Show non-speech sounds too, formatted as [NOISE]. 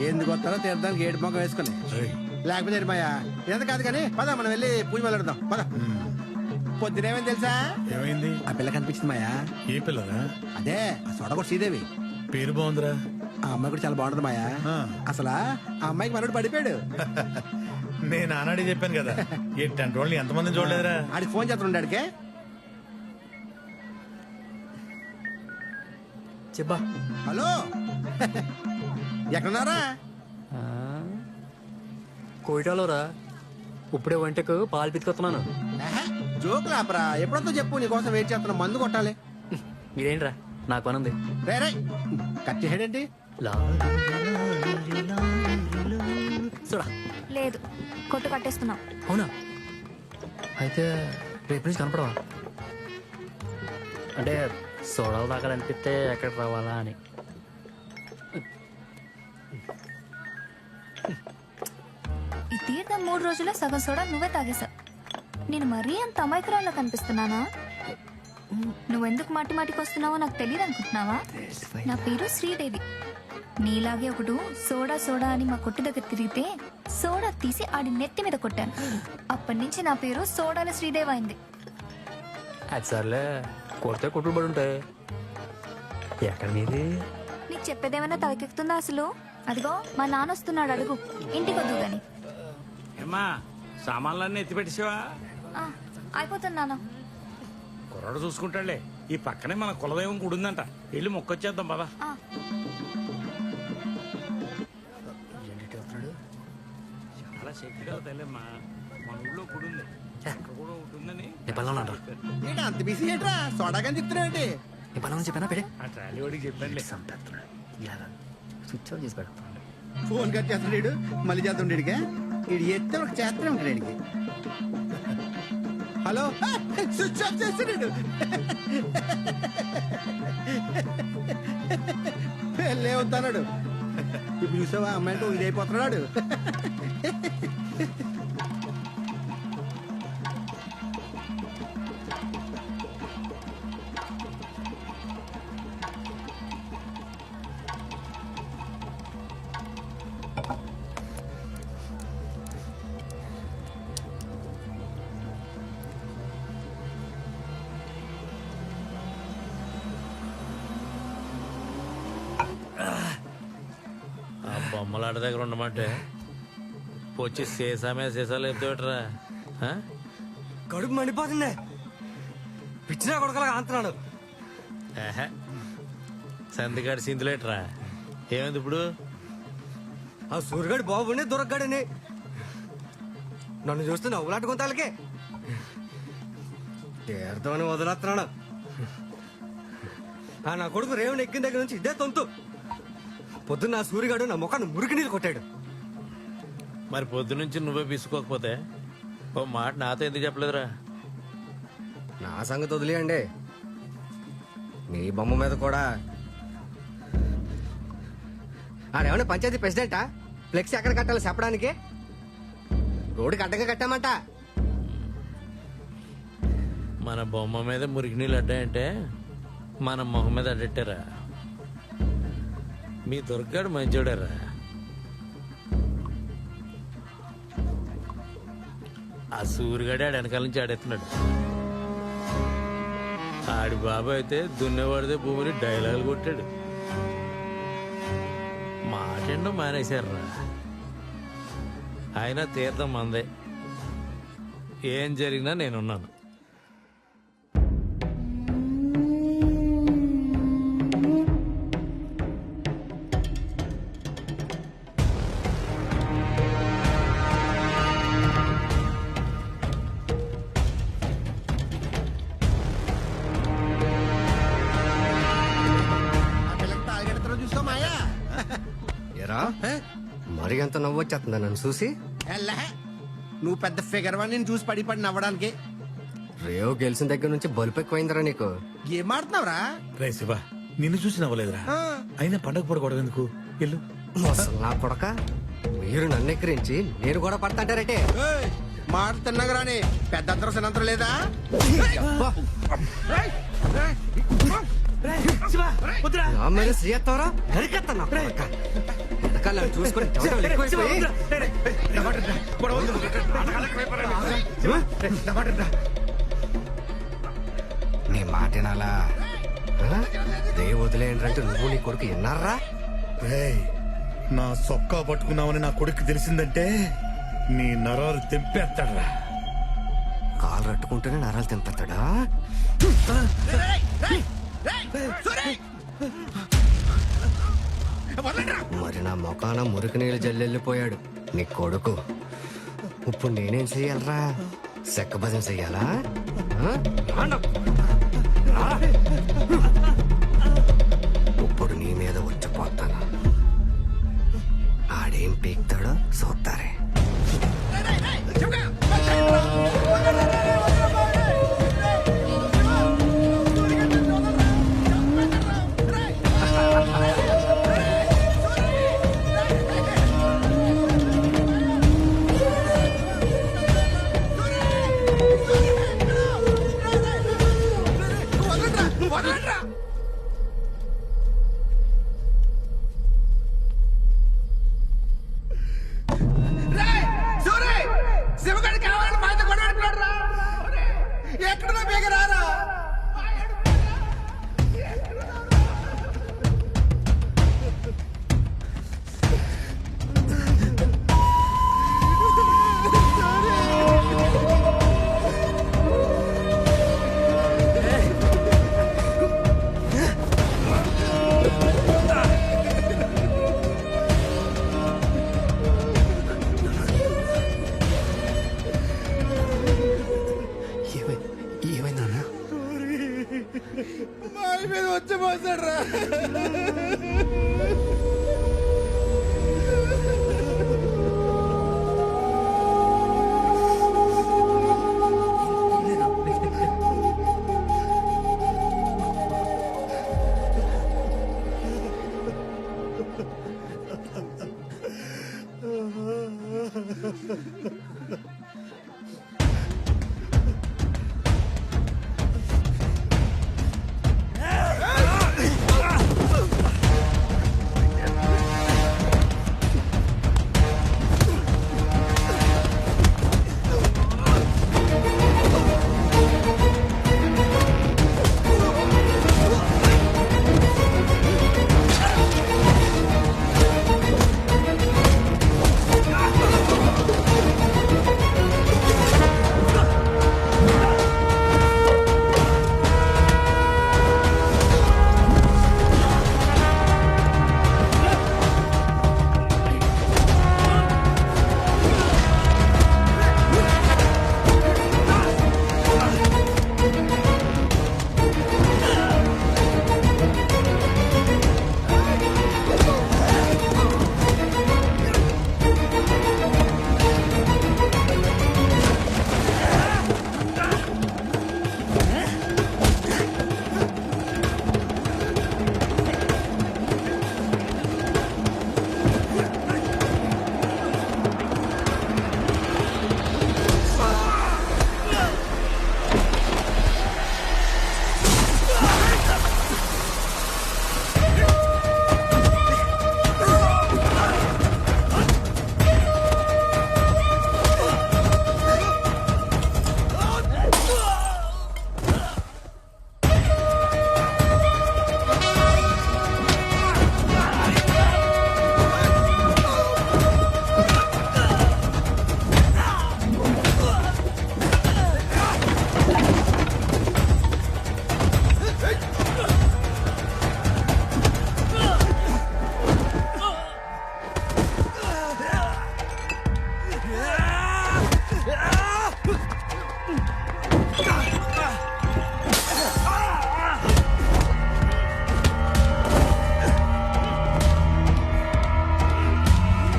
ఎందుకు వస్తారో తీర్థానికి ఏడు మొక్క వేసుకుని. లేకపోతే మాయా ఎంత కాదు కానీ పద మనం వెళ్ళి పూజ మొదలెడదాం పద. పొద్దునేమని తెలుసా? ఏమైంది? ఆ పిల్ల కనిపించింది మాయా. ఏ పిల్లరా అదే ఆ సొడగొట్టు శ్రీదేవి. పేరు బాగుందిరా. ఆ అమ్మాయి కూడా చాలా బాగుంటుంది మాయా. అసలు ఆ అమ్మాయికి మనోడు పడిపోయాడు. [LAUGHS] నేను ఆనాడే చెప్పాను కదా ఈ టెంట్ వాళ్ళని ఎంతమందిని చూడలేదురా? ఆడికి ఫోన్ చేస్తుండే చెప్పా హలో. [LAUGHS] ఎక్కడున్నారా? కోయిటాలోరా? ఇప్పుడే వంటకు పాలు పితుకొస్తున్నాను. ఆహా, జోకులు ఆపరా. ఎప్పుడంతో చెప్పు నీకోసం వెయిట్ చేస్తున్నా. మందు కొట్టాలి. మీరేంట్రా? నాకు పనుంది. రే రే కట్ చేసాడేంటి చూడా? లేదు కొట్టు కట్టేస్తున్నాం. అవునా? అయితే రేపు నుంచి కనపడవా? అంటే సోడాలు దాకా అనిపిస్తే ఎక్కడ రావాలా అని. ఈ తీర్థం మూడు రోజుల్లో సగం సోడా నువ్వే తాగేశావు. నేను మరీ అంత అమాయకురాల్లో కనిపిస్తున్నానా? నువ్వెందుకు మాటి మాటికి వస్తున్నావో నాకు తెలియదు అనుకుంటున్నావా నా పేరు శ్రీదేవి. నీలాగే ఒకడు సోడా సోడా అని మా కొట్టు దగ్గర తిరిగితే సోడా తీసి ఆడి నెత్తి మీద కొట్టాను. అప్పటి నుంచి నా పేరు సోడాల శ్రీదేవి అయింది. అది సర్లే కొడితే కొట్టుడు పడి ఉంటాయి. ఎక్కడ మీది? నీకు చెప్పేదేమైనా తలకెక్కుతుందా అసలు? అదిగో మా నాన్న వస్తున్నాడు అడుగు. ఇంటికి వద్దు గాని. ఏమ్మా సామాన్లన్నీ ఎత్తిపెట్టేసావా ఆ, అయిపోతుంది నాన్న. కుర్రాడు చూసుకుంటాడులే. ఈ పక్కనే మన కులదైవం గుడి ఉందంట. వెళ్ళి మొక్కొచ్చేద్దాం పదా. ఆ, చాలా శక్తి గల తల్లమ్మా మన ఊళ్ళో గుడి ఉంది. అక్కడ కూడా ఒకటి ఉందని. నీ పనులు ఉన్నాడు ఏంటి అంత బిజీ ఏంట్రా? సోడాగని చెప్తున్నావు నీ పనులు చెప్పానా? పెడే. ఆ ట్రాలీ వాడికి చెప్పండి స్విచ్ ఆఫ్ చేసి పెడతా ఫోన్ కట్ చేస్తున్నాడు మళ్ళీ చేస్తుండేడికే ఇడు ఎత్తే ఒక చేస్తూనే ఉంటాడు హలో? స్విచ్ ఆఫ్ చేస్తున్నాడు. పెళ్ళే ఇప్పుడు చూసావా? అమ్మాయి ఇదైపోతున్నాడు. బొమ్మలాట దగ్గర ఉండమంటే వచ్చి సీసామే సీసాలు ఎత్తుట్రా కడుపు మండిపోతుంది. పిచ్చినా కొడకలా అంటున్నాడు సందిగాడి సిందులేట్రా ఏమైంది ఇప్పుడు? ఆ సూర్యగడి బాబుని దొరకగాడని నన్ను చూస్తే నవ్వులాట కొంతాలకే తీర్థమని వదిలేస్తున్నాడు. ఆ నా కొడుకు రేవుని ఎక్కిన దగ్గర నుంచి ఇదే తొంతు. పొద్దున్న సూర్యగాడు నా ముఖాన్ని మురికి నీళ్ళు కొట్టాడు. మరి పొద్దు నుంచి నువ్వే పిసుకోకపోతే ఓ మాట నాతో ఎందుకు చెప్పలేదురా? నా సంగతి వదిలేయండి. మీ బొమ్మ మీద కూడా. ఆడేమన్నా పంచాయతీ ప్రెసిడెంటా? ఫ్లెక్స్ ఎక్కడ కట్టాలి చెప్పడానికి? రోడ్డుకి అడ్డంగా కట్టామంట. మన బొమ్మ మీద మురికి నీళ్ళు అడ్డాయంటే మన మొహం మీద అడ్డెట్టారా? మీ దుర్గాడు మంచోడారా. ఆ సూర్యుగాడే ఆడ వెనకాల నుంచి ఆడెత్తున్నాడు. ఆడి బాబు అయితే దున్నేవాడిదే భూమిని డైలాగులు కొట్టాడు. మాటెండో మానేశారా ఆయన తీర్థం మందే. ఏం జరిగినా నేనున్నాను. ఎరా మరి ఎంత నవ్వు వచ్చేస్తుందా నన్ను చూసి? ఎల్లే. నువ్వు పెద్ద ఫిగర్ వన్ నేను చూసి పడి పడి నవ్వడానికి. రేవు గెలిచిన దగ్గర నుంచి బలుపు ఎక్కువైందిరా నీకు. ఏం ఆడుతున్నావురా? రే శివ నిన్ను చూసి నవ్వలేదురా. అయినా పండగ పూట గొడవ ఎందుకు? వెళ్ళు. అసలు నా కొడక? మీరు నన్ను ఎక్కిరించి నేను కూడా పడతాంటారటే ఏయ్, మాట తిన్నగరాని పెద్ద అంతరం సినంతరం లేదా నా మీద శ్రీయత్వరా నరికెత్తా నా కొడక. వెనకాల చూసుకొని టమాటాలు ఎక్కువైపోయి నీ మాట వినాలా? దే వదిలేయండి నువ్వు నీ కొడుకు విన్నారా నా సొక్కా పట్టుకున్నావని నా కొడుకు తెలిసిందంటే నీ నరాలు తెంపేస్తాడ్రా కాలు రట్టుకుంటేనే నరాలు తెంపుతాడా మరి నా మొఖాన మురికి నీళ్ళు జల్లెళ్ళిపోయాడు. నీ కొడుకు. ఇప్పుడు నేనేం చెయ్యాలరా? సెక్క భజన చెయ్యాలా? ఇప్పుడు నీ మీద వచ్చిపోతాను ఆడేం పీక్తాడో చూస్తారే. మా మీద వచ్చి పోసాడు రా.